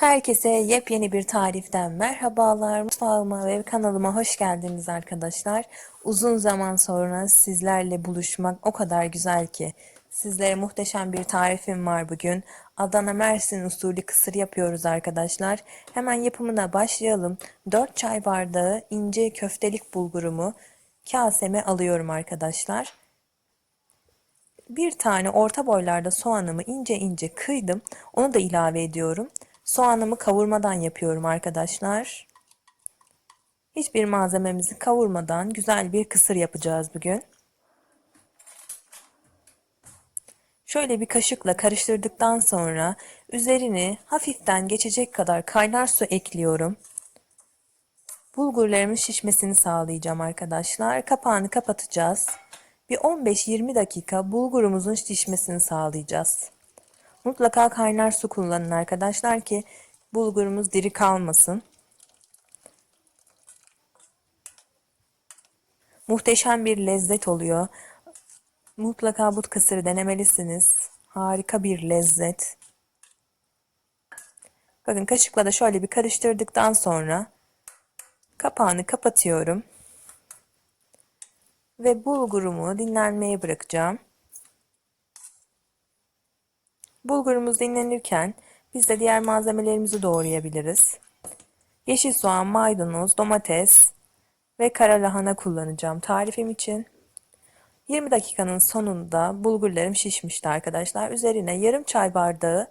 Herkese yepyeni bir tariften merhabalar. Mutfağıma ve kanalıma hoş geldiniz arkadaşlar. Uzun zaman sonra sizlerle buluşmak o kadar güzel ki. Sizlere muhteşem bir tarifim var bugün. Adana Mersin usulü kısır yapıyoruz arkadaşlar. Hemen yapımına başlayalım. 4 çay bardağı ince köftelik bulgurumu kaseme alıyorum arkadaşlar. Bir tane orta boylarda soğanımı ince ince kıydım. Onu da ilave ediyorum. Soğanımı kavurmadan yapıyorum arkadaşlar. Hiçbir malzememizi kavurmadan güzel bir kısır yapacağız bugün. Şöyle bir kaşıkla karıştırdıktan sonra üzerini hafiften geçecek kadar kaynar su ekliyorum. Bulgurlarımın şişmesini sağlayacağım arkadaşlar. Kapağını kapatacağız. Bir 15-20 dakika bulgurumuzun şişmesini sağlayacağız. Mutlaka kaynar su kullanın arkadaşlar ki bulgurumuz diri kalmasın. Muhteşem bir lezzet oluyor. Mutlaka bu kısırı denemelisiniz. Harika bir lezzet. Bakın kaşıkla da şöyle bir karıştırdıktan sonra kapağını kapatıyorum. Ve bulgurumu dinlenmeye bırakacağım. Bulgurumuz dinlenirken biz de diğer malzemelerimizi doğrayabiliriz. Yeşil soğan, maydanoz, domates ve kara lahana kullanacağım tarifim için. 20 dakikanın sonunda bulgurlarım şişmişti arkadaşlar. Üzerine yarım çay bardağı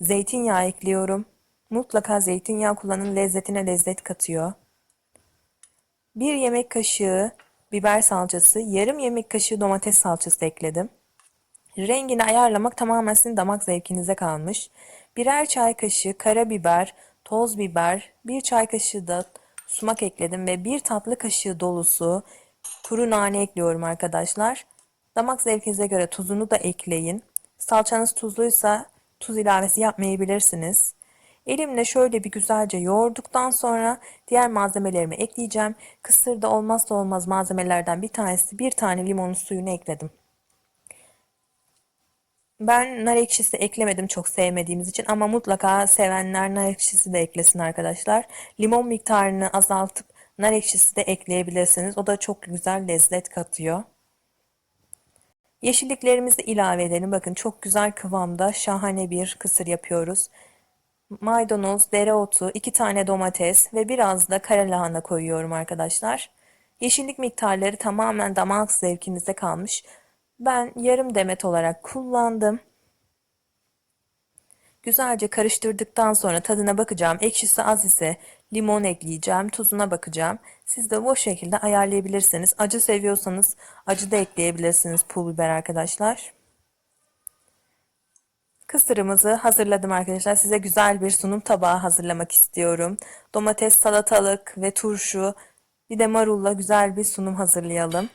zeytinyağı ekliyorum. Mutlaka zeytinyağı kullanın lezzetine lezzet katıyor. 1 yemek kaşığı biber salçası, yarım yemek kaşığı domates salçası ekledim. Rengini ayarlamak tamamen sizin damak zevkinize kalmış. Birer çay kaşığı karabiber, toz biber, bir çay kaşığı da sumak ekledim ve bir tatlı kaşığı dolusu kuru nane ekliyorum arkadaşlar. Damak zevkinize göre tuzunu da ekleyin. Salçanız tuzluysa tuz ilavesi yapmayabilirsiniz. Elimle şöyle bir güzelce yoğurduktan sonra diğer malzemelerimi ekleyeceğim. Kısırda olmazsa olmaz malzemelerden bir tanesi bir tane limonun suyunu ekledim. Ben nar ekşisi eklemedim çok sevmediğimiz için ama mutlaka sevenler nar ekşisi de eklesin arkadaşlar. Limon miktarını azaltıp nar ekşisi de ekleyebilirsiniz. O da çok güzel lezzet katıyor. Yeşilliklerimizi ilave edelim. Bakın çok güzel kıvamda şahane bir kısır yapıyoruz. Maydanoz, dereotu, iki tane domates ve biraz da kara lahana koyuyorum arkadaşlar. Yeşillik miktarları tamamen damak zevkinize kalmış. Ben yarım demet olarak kullandım. Güzelce karıştırdıktan sonra tadına bakacağım. Ekşisi az ise limon ekleyeceğim. Tuzuna bakacağım. Siz de bu şekilde ayarlayabilirsiniz. Acı seviyorsanız acı da ekleyebilirsiniz pul biber arkadaşlar. Kısırımızı hazırladım arkadaşlar. Size güzel bir sunum tabağı hazırlamak istiyorum. Domates, salatalık ve turşu bir de marulla güzel bir sunum hazırlayalım.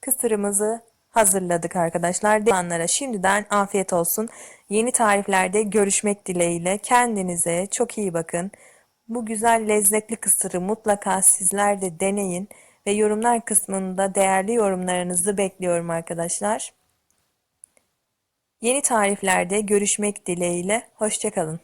Kısırımızı hazırladık arkadaşlar. Dilanlara şimdiden afiyet olsun. Yeni tariflerde görüşmek dileğiyle. Kendinize çok iyi bakın. Bu güzel lezzetli kısırı mutlaka sizler de deneyin ve yorumlar kısmında değerli yorumlarınızı bekliyorum arkadaşlar. Yeni tariflerde görüşmek dileğiyle. Hoşçakalın.